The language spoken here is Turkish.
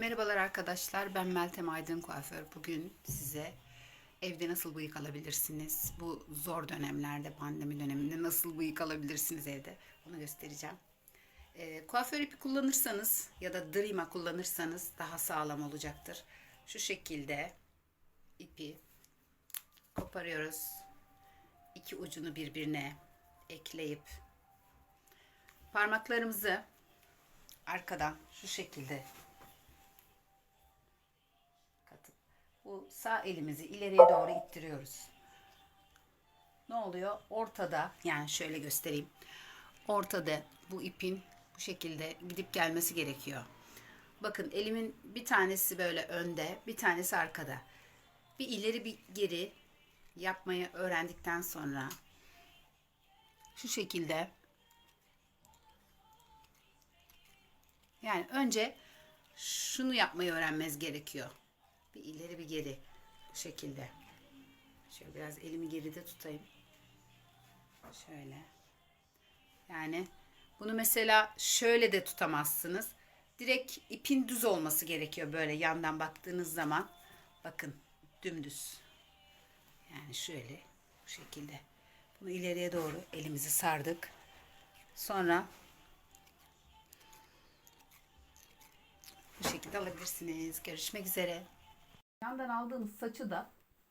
Merhabalar arkadaşlar, ben Meltem Aydın Kuaför. Bugün size evde nasıl bıyık alabilirsiniz, bu zor dönemlerde, pandemi döneminde nasıl bıyık alabilirsiniz evde, bunu göstereceğim. Ee, kuaför ipi kullanırsanız ya da Drima kullanırsanız daha sağlam olacaktır. Şu şekilde ipi koparıyoruz. İki ucunu birbirine ekleyip parmaklarımızı arkadan şu şekilde bu sağ elimizi ileriye doğru ittiriyoruz. Ne oluyor? Ortada yani şöyle göstereyim. Ortada bu ipin bu şekilde gidip gelmesi gerekiyor. Bakın elimin bir tanesi böyle önde, bir tanesi arkada. Bir ileri bir geri yapmayı öğrendikten sonra şu şekilde yani önce şunu yapmayı öğrenmeniz gerekiyor. Bir ileri bir geri bu şekilde. Şöyle biraz elimi geride tutayım. Şöyle. Yani bunu mesela şöyle de tutamazsınız. Direkt ipin düz olması gerekiyor böyle yandan baktığınız zaman. Bakın dümdüz. Yani şöyle bu şekilde. Bunu ileriye doğru elimizi sardık. Sonra bu şekilde alabilirsiniz. Görüşmek üzere. Yandan aldığınız saçı da